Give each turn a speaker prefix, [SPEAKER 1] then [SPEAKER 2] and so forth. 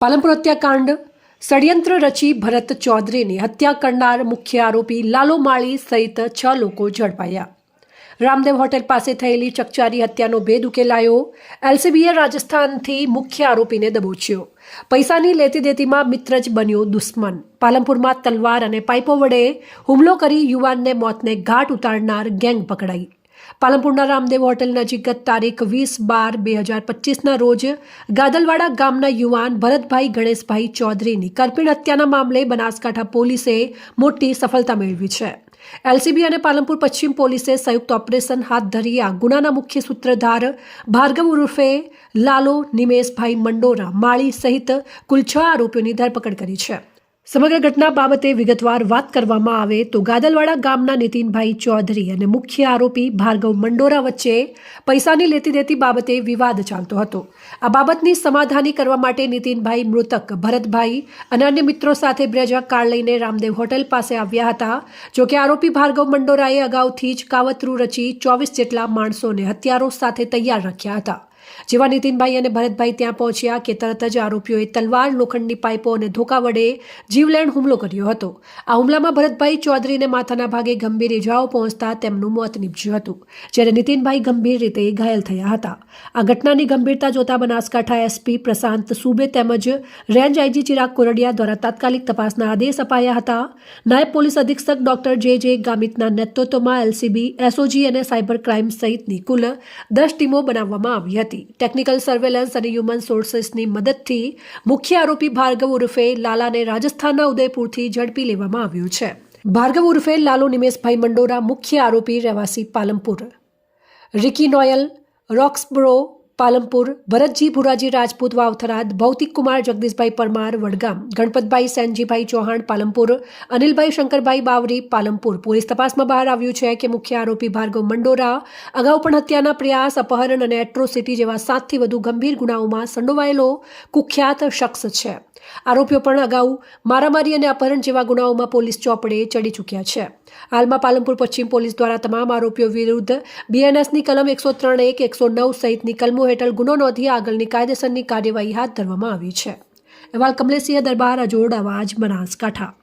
[SPEAKER 1] પાલનપુર હત્યાકાંડ ષડયંત્ર રચી ભરત ચૌધરીની હત્યા કરનાર મુખ્ય આરોપી લાલો માળી સહિત છ લોકો ઝડપાયા રામદેવ હોટેલ પાસે થયેલી ચકચારી હત્યાનો ભેદ ઉકેલાયો એલસીબીએ રાજસ્થાનથી મુખ્ય આરોપીને દબોચ્યો પૈસાની લેતી દેતીમાં મિત્ર જ બન્યો દુશ્મન પાલનપુરમાં તલવાર અને પાઇપો વડે હુમલો કરી યુવાનને મોતને ઘાટ ઉતારનાર ગેંગ પકડાઈ પાલનપુરના રામદેવ હોટેલ નજીક ગત તારીખ વીસ બાર બે હજાર પચીસના રોજ ગાદલવાડા ગામના યુવાન ભરતભાઈ ગણેશભાઈ ચૌધરીની કરપીણ હત્યાના મામલે બનાસકાંઠા પોલીસે મોટી સફળતા મેળવી છે. એલસીબી અને પાલનપુર પશ્ચિમ પોલીસે સંયુક્ત ઓપરેશન હાથ ધરી આ ગુનાના મુખ્ય સૂત્રધાર ભાર્ગવ ઉર્ફે લાલો નિમેશભાઈ મંડોરા માળી સહિત કુલ છ આરોપીઓની ધરપકડ કરી છે. સમગ્ર ઘટના બાબતે વિગતવાર વાત કરવામાં આવે તો ગાદલવાડા ગામના નીતિનભાઈ ચૌધરી અને મુખ્ય આરોપી ભાર્ગવ મંડોરા વચ્ચે પૈસાની લેતી દેતી બાબતે વિવાદ ચાલતો હતો. આ બાબતની સમાધાની કરવા માટે નીતિનભાઈ મૃતક ભરતભાઈ અને અન્ય મિત્રો સાથે બ્રેજા કાર લઈને રામદેવ હોટેલ પાસે આવ્યા હતા. જોકે આરોપી ભાર્ગવ મંડોરાએ અગાઉથી જ કાવતરું રચી ચોવીસ જેટલા માણસોને હથિયારો સાથે તૈયાર રાખ્યા હતા. જેવા નીતિનભાઈ અને ભરતભાઈ ત્યાં પહોંચ્યા કે તરત જ આરોપીઓએ તલવાર, લોખંડની પાઇપો અને ધોકા વડે જીવલેણ હુમલો કર્યો હતો. આ હુમલામાં ભરતભાઈ ચૌધરીને માથાના ભાગે ગંભીર ઇજાઓ પહોંચતા તેમનું મોત નીપજ્યું હતું, જ્યારે નીતિનભાઈ ગંભીર રીતે ઘાયલ થયા હતા. આ ઘટનાની ગંભીરતા જોતા બનાસકાંઠા એસપી પ્રશાંત સુબે તેમજ રેન્જ આઈજી ચિરાગ કોરડિયા દ્વારા તાત્કાલિક તપાસના આદેશ અપાયા હતા. નાયબ પોલીસ અધિક્ષક ડોક્ટર જે જે ગામિતના નેતૃત્વમાં એલસીબી, એસઓજી અને સાયબર ક્રાઇમ સહિતની કુલ દસ ટીમો બનાવવામાં આવી હતી. ટેકનિકલ સર્વેલન્સ અને હ્યુમન સોર્સેસની મદદથી મુખ્ય આરોપી ભાર્ગવ ઉર્ફે લાલાને રાજસ્થાનના ઉદયપુરથી ઝડપી લેવામાં આવ્યો છે. ભાર્ગવ ઉર્ફે લાલુ નિમેશભાઈ મંડોરા મુખ્ય આરોપી રહેવાસી પાલમપુર રિકી નોયલ, રોક્સબ્રો પાલનપુર, ભરતજી ભુરાજી રાજપૂત વાવથરાદ, ભૌતિક કુમાર જગદીશભાઈ પરમાર, વડગામ, ગણપતભાઈ સેનજીભાઈ ચૌહાણ પાલમપુર અનિલભાઈ શંકરભાઈ બાવરી પાલમપુર પોલીસ તપાસમાં બહાર આવ્યું છે કે મુખ્ય આરોપી ભાર્ગવ મંડોરા અગાઉ પણ હત્યાના પ્રયાસ, અપહરણ અને એટ્રોસિટી જેવા સાતથી વધુ ગંભીર ગુનાઓમાં સંડોવાયેલો કુખ્યાત શખ્સ છે. આરોપીઓ પણ અગાઉ મારામારી અને અપહરણ જેવા ગુનાઓમાં પોલીસ ચોપડે ચડી ચૂક્યા છે. હાલમાં પાલનપુર પશ્ચિમ પોલીસ દ્વારા તમામ આરોપીઓ વિરુદ્ધ બીએનએસની કલમ એકસો ત્રણ એક, એકસો નવ સહિતની કલમો હેઠળ ગુનો નોંધી આગળની કાયદેસરની કાર્યવાહી હાથ ધરવામાં આવી છે. અહેવાલ કમલેશસિંહ દરબાર, અજોડ, અવાજ, બનાસકાંઠા.